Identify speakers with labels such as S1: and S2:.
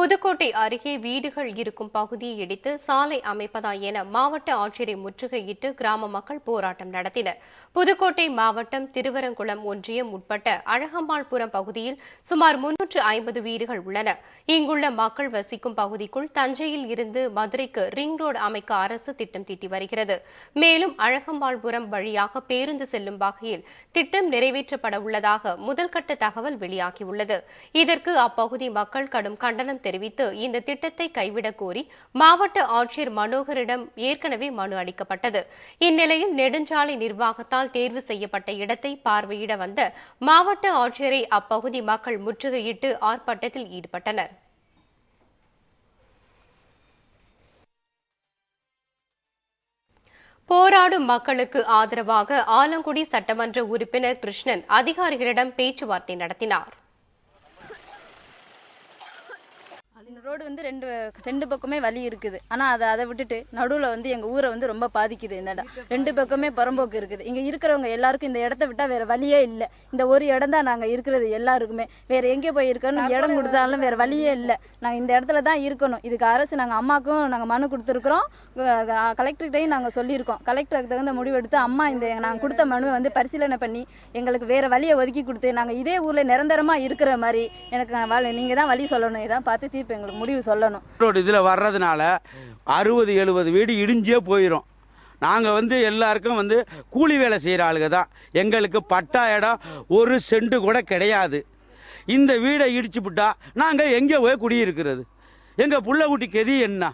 S1: புதுக்கோட்டை அருகே வீடுகள் இருக்கும் பகுதியை இடித்து சாலை அமைப்பதா என மாவட்ட ஆட்சியரை முற்றுகையிட்டு கிராம மக்கள் போராட்டம் நடத்தினர். புதுக்கோட்டை மாவட்டம் திருவரங்குளம் ஒன்றியம் உட்பட்ட அழகம்பாள்புரம் பகுதியில் சுமார் முன்னூற்று ஐம்பது வீடுகள் உள்ளன. இங்குள்ள மக்கள் வசிக்கும் பகுதிக்குள் தஞ்சையில் இருந்து மதுரைக்கு ரிங் ரோடு அமைக்க அரசு திட்டம் தீட்டி வருகிறது. மேலும் அழகம்பாள்புரம் வழியாக பேருந்து செல்லும் வகையில் திட்டம் நிறைவேற்றப்பட உள்ளதாக முதல்கட்ட தகவல் வெளியாகியுள்ளது. இதற்கு அப்பகுதி மக்கள் கடும் கண்டனம் தெரிவித்து இந்த திட்டத்தை கைவிடக் கோரி மாவட்ட ஆட்சியர் மனோகரிடம் ஏற்கனவே மனு அளிக்கப்பட்டது. இந்நிலையில் நெடுஞ்சாலை நிர்வாகத்தால் தேர்வு செய்யப்பட்ட இடத்தை பார்வையிட வந்த மாவட்ட ஆட்சியரை அப்பகுதி மக்கள் முற்றுகையிட்டு ஆர்ப்பாட்டத்தில் ஈடுபட்டனர். போராடும் மக்களுக்கு ஆதரவாக ஆலங்குடி சட்டமன்ற உறுப்பினர் கிருஷ்ணன் அதிகாரிகளிடம் பேச்சுவார்த்தை நடத்தினார்
S2: இந்த ரோடு வந்து ரெண்டு ரெண்டு பக்கமே வழி இருக்குது. ஆனால் அதை அதை விட்டுட்டு நடுவில் வந்து எங்கள் ஊரை வந்து ரொம்ப பாதிக்குது இந்த இடம். ரெண்டு பக்கமே புறம்போக்கு இருக்குது. இங்கே இருக்கிறவங்க எல்லாருக்கும் இந்த இடத்த விட்டால் வேறு வழியே இல்லை. இந்த ஒரு இடம் தான் நாங்கள் இருக்கிறது எல்லாருக்குமே. வேறு எங்கே போய் இருக்கணும் இடம் கொடுத்தாலும் வேறு வழியே இல்லை. நாங்கள் இந்த இடத்துல தான் இருக்கணும். இதுக்கு அரசு நாங்கள் அம்மாவுக்கும் நாங்கள் மனு கொடுத்துருக்குறோம். கலெக்டர்கிட்டையும் நாங்கள் சொல்லியிருக்கோம். கலெக்டருக்கு தகுந்த முடிவு எடுத்து அம்மா இந்த நாங்கள் கொடுத்த மனுவை வந்து பரிசீலனை பண்ணி எங்களுக்கு வேறு வழியை ஒதுக்கி கொடுத்து நாங்கள் இதே ஊரில் நிரந்தரமாக இருக்கிற மாதிரி எனக்கு நீங்கள் தான் வழி சொல்லணும். இதான் பார்த்து தீர்ப்பு எங்களுக்கு. முடிவு சொல்லணும்.
S3: ரோடு இதில் வர்றதுனால அறுபது எழுபது வீடு இடிஞ்சே போயிடும் நாங்கள் வந்து எல்லாருக்கும் வந்து கூலி வேலை செய்கிற ஆளுங்க தான். எங்களுக்கு பட்டா இடம் ஒரு சென்ட் கூட கிடையாது. இந்த வீடை இடிச்சு விட்டா நாங்கள் எங்கே போய் குடியிருக்கிறது? எங்கள் புள்ள குட்டி கெதி என்ன?